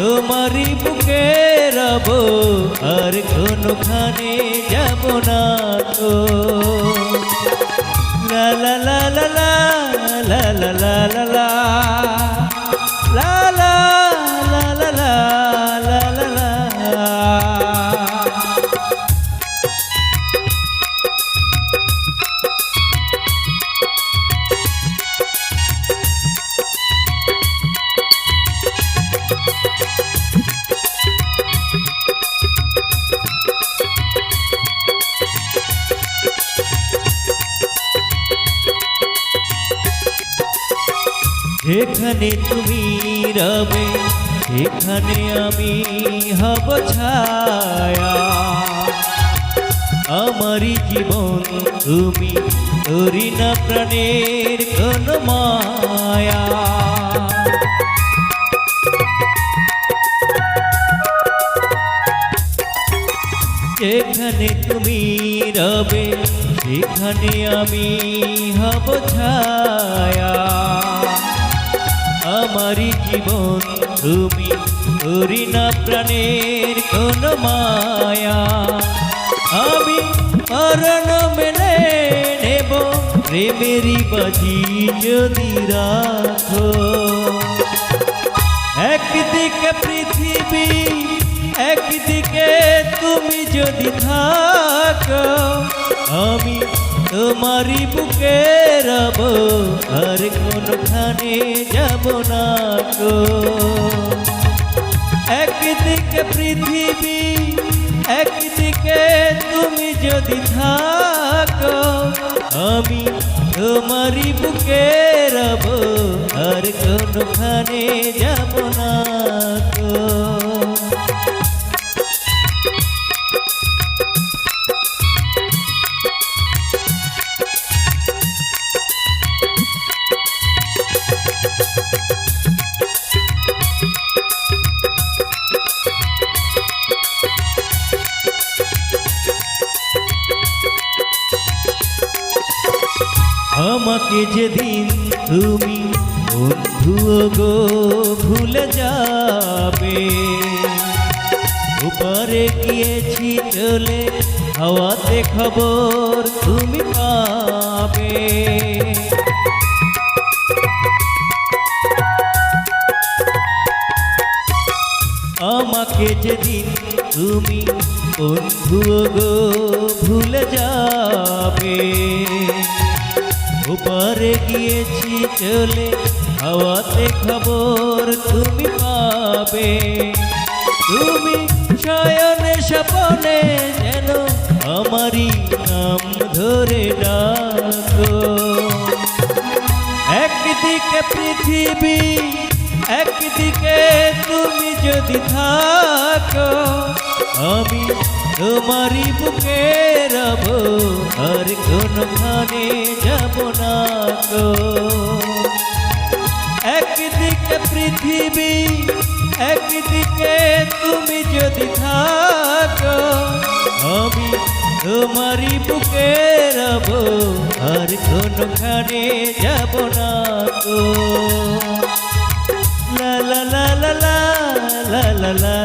তোমারই বুকে রব আর কোনখানে যাব না তো। লা লা লা লা। যেখানে তুমি রবে, সেখানে আমি হব ছায়া। আমারই জীবন তুমি তোরি না প্রাণের কোন মায়া। যেখানে তুমি রবে, সেখানে আমি হব ছায়া। আমারই জীবন তুমি করি না প্রাণের কোন মায়া। আমি মরণ মেনে নেব, প্রেমেরই বাজি যদি রাখো। একদিকে পৃথিবী, একদিকে তুমি যদি থাকো আমি তোমারই বুকে রব আর কোনখানে যাব না গো? একদিকে পৃথিবী, একদিকে তুমি যদি থাকো, আমি তোমারই বুকে রব আর কোনখানে যাব না গো? আমাকে যেদিন তুমি বন্ধু গো, ভুলে যাবে। উপরে গিয়েছি চলে, হাওয়াতে খবর তুমি পাবে। আমাকে যেদিন তুমি বন্ধু গো, ভুলে যাবে। উপরে গিয়েছি চলে, হাওয়াতে খবর তুমি পাবে। তুমি শয়নে স্বপনে যেন আমারই নাম ধরে ডাকো। একদিকে পৃথিবী, একদিকে তুমি যদি থাকো, আমি তোমারই বুকে রব আর কোনখানে একদিকে পৃথিবী, একদিকে তুমি যদি থাকো, আমি তোমারি বুকে রব আর কোনখানে যাব না তো লা লা লা লা লা লা লা